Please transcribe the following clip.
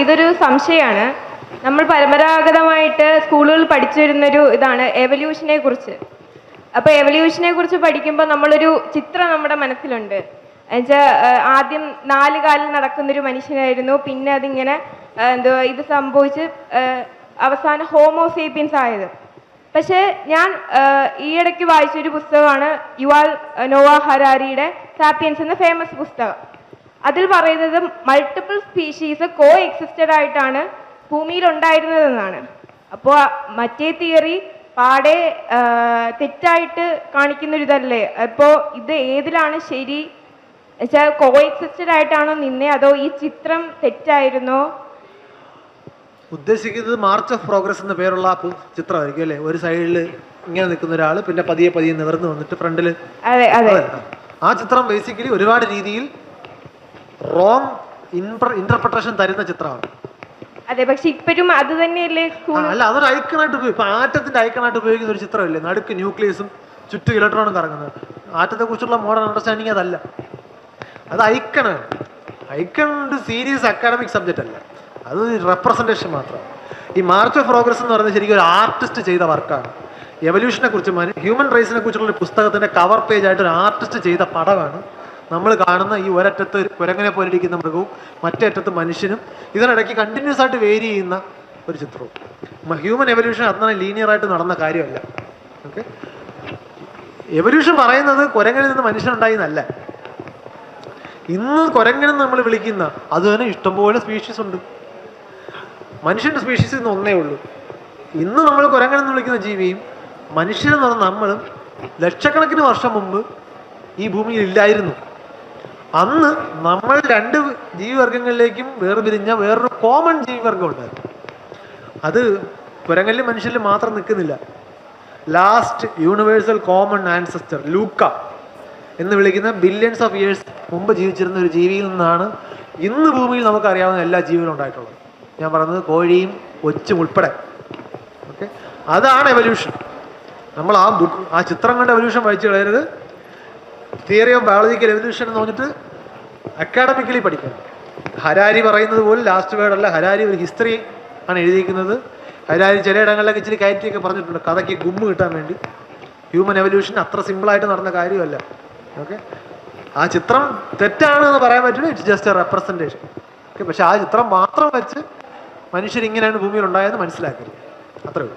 ഇതൊരു സംശയമാണ്. നമ്മൾ പരമ്പരാഗതമായിട്ട് സ്കൂളുകളിൽ പഠിച്ചു വരുന്നൊരു ഇതാണ് എവല്യൂഷനെ കുറിച്ച്. അപ്പോൾ എവല്യൂഷനെ കുറിച്ച് പഠിക്കുമ്പോൾ നമ്മളൊരു ചിത്രം നമ്മുടെ മനസ്സിലുണ്ട്. എന്നുവെച്ചാൽ ആദ്യം നാല് കാലിൽ നടക്കുന്നൊരു മനുഷ്യനായിരുന്നു. പിന്നെ അതിങ്ങനെ എന്തുവാ ഇത് സംഭവിച്ച് അവസാനം ഹോമോസേപ്പിയൻസ് ആയത്. പക്ഷേ ഞാൻ ഈയിടയ്ക്ക് വായിച്ചൊരു പുസ്തകമാണ് യുവാൽ നോവ ഹരാരിയുടെ സാപ്പിയൻസ് എന്ന ഫേമസ് പുസ്തകം. അതിൽ പറയുന്നത് മൾട്ടിപ്പിൾ സ്പീഷീസ് കോ എക്സിസ്റ്റഡ് ആയിട്ടാണ് ഭൂമിയിൽ ഉണ്ടായിരുന്നതെന്നാണ് അപ്പോൾ മറ്റേ തിയറി പാടെ തെറ്റായിട്ട് കാണിക്കുന്നൊരിതല്ലേ? അപ്പോൾ ഇത് ഏതിലാണ് ശരി? വെച്ചാൽ കോ എക്സിസ്റ്റഡ് ആയിട്ടാണോ നിന്നെ അതോ ഈ ചിത്രം തെറ്റായിരുന്നോ? ഉദ്ദേശിക്കുന്നത് മാർച്ച് ഓഫ് പ്രോഗ്രസ് എന്ന പേരുള്ള ചിത്രമായിരിക്കും അല്ലേ? ഒരു സൈഡിൽ ഇങ്ങനെ നിൽക്കുന്ന ഒരാൾ പിന്നെ പതിയെ പതിയെ നിവർന്ന് വന്നിട്ട് ഫ്രണ്ടിൽ ആ ചിത്രം ബേസിക്കലി ഒരുപാട് രീതിയിൽ റോങ് ഇന്റർപ്രിട്ടേഷൻ തരുന്ന ചിത്രമാണ്. അതെ പക്ഷേ ഇപ്പോഴും അത് തന്നെയല്ലേ അല്ല അതൊരു ഐക്കണായിട്ട് ഉപയോഗിക്കും ആറ്റത്തിന്റെ ഐക്കണായിട്ട് ഉപയോഗിക്കുന്ന ഒരു ചിത്രമല്ലേ? നടുക്ക് ന്യൂക്ലിയസും ചുറ്റും ഇലക്ട്രോണും കറങ്ങുന്നത്. ആറ്റത്തെ കുറിച്ചുള്ള മോഡേൺ അണ്ടർസ്റ്റാൻഡിങ് അതല്ല. അത് ഐക്കണാണ് ഐക്കൺ ഒരു സീരിയസ് അക്കാഡമിക് സബ്ജക്റ്റ് അല്ല. അത് റെപ്രസെന്റേഷൻ മാത്രമാണ് ഈ മാർച്ച് ഓഫ് പ്രോഗ്രസ് എന്ന് പറയുന്നത് ശരിക്കും ഒരു ആർട്ടിസ്റ്റ് ചെയ്ത വർക്കാണ് എവല്യൂഷനെ കുറിച്ച് ഹ്യൂമൻ റൈസിനെ കുറിച്ചുള്ള ഒരു പുസ്തകത്തിന്റെ കവർ പേജ് ആയിട്ട് ഒരു ആർട്ടിസ്റ്റ് ചെയ്ത പടമാണ് നമ്മൾ കാണുന്ന ഈ ഒരറ്റത്ത് കുരങ്ങനെ പോലെ ഇരിക്കുന്ന മൃഗവും മറ്റേ അറ്റത്ത് മനുഷ്യനും ഇതിനിടയ്ക്ക് കണ്ടിന്യൂസ് ആയിട്ട് വേരി ചെയ്യുന്ന ഒരു ചിത്രവും. ഹ്യൂമൻ എവല്യൂഷൻ അത്ര ലീനിയർ ആയിട്ട് നടന്ന കാര്യമല്ല. ഓക്കെ എവല്യൂഷൻ പറയുന്നത് കുരങ്ങനിൽ നിന്ന് മനുഷ്യനുണ്ടായി എന്നല്ല. ഇന്ന് കുരങ്ങനെന്ന് നമ്മൾ വിളിക്കുന്ന അത് തന്നെ ഇഷ്ടംപോലെ സ്പീഷീസ് ഉണ്ട്. മനുഷ്യന്റെ സ്പീഷീസ് ഇന്ന് ഒന്നേ ഉള്ളൂ. ഇന്ന് നമ്മൾ കുരങ്ങനെന്ന് വിളിക്കുന്ന ജീവിയും മനുഷ്യനെന്ന് പറഞ്ഞ നമ്മളും ലക്ഷക്കണക്കിന് വർഷം മുമ്പ് ഈ ഭൂമിയിൽ ഇല്ലായിരുന്നു. അന്ന് നമ്മൾ രണ്ട് ജീവിവർഗങ്ങളിലേക്കും വേർപിരിഞ്ഞ വേറൊരു കോമൺ ജീവിവർഗം ഉണ്ടായിരുന്നു അത് പുരങ്ങല്ലി മനുഷ്യരിൽ മാത്രം നിൽക്കുന്നില്ല. Last universal common ancestor LUCA എന്ന് വിളിക്കുന്ന ബില്യൺസ് ഓഫ് ഇയേഴ്സ് മുമ്പ് ജീവിച്ചിരുന്ന ഒരു ജീവിയിൽ നിന്നാണ് ഇന്ന് ഭൂമിയിൽ നമുക്കറിയാവുന്ന എല്ലാ ജീവികളും ഉണ്ടായിട്ടുള്ളത്. ഞാൻ പറഞ്ഞത് കോഴിയും ഒച്ചും ഉൾപ്പെടെ. ഓക്കെ അതാണ് എവല്യൂഷൻ നമ്മൾ ആ ബുക്ക് ആ ചിത്രം കണ്ട എവല്യൂഷൻ വായിച്ചു കളയരുത്. തിയറി ഓഫ് ബയോളജിക്കൽ എവല്യൂഷൻ എന്ന് പറഞ്ഞിട്ട് അക്കാഡമിക്കലി പഠിക്കണം. ഹരാരി പറയുന്നത് പോലും ലാസ്റ്റ് വേർഡല്ല ഹരാരി ഒരു ഹിസ്റ്ററി ആണ് എഴുതിയിരിക്കുന്നത്. ഹരാരി ചില ഇടങ്ങളിലൊക്കെ ഇച്ചിരി കയറ്റിയൊക്കെ പറഞ്ഞിട്ടുണ്ട്. കഥയ്ക്ക് ഗുമ്മ് കിട്ടാൻ വേണ്ടി. ഹ്യൂമൻ എവല്യൂഷൻ അത്ര സിമ്പിളായിട്ട് നടന്ന കാര്യമല്ല. ഓക്കെ ആ ചിത്രം തെറ്റാണ് എന്ന് പറയാൻ പറ്റില്ല. It's just a representation okay പക്ഷെ ആ ചിത്രം മാത്രം വെച്ച് മനുഷ്യരിങ്ങനെയാണ് ഭൂമിയിൽ ഉണ്ടായതെന്ന് മനസ്സിലാക്കരുത്. അത്രേ ഉള്ളൂ.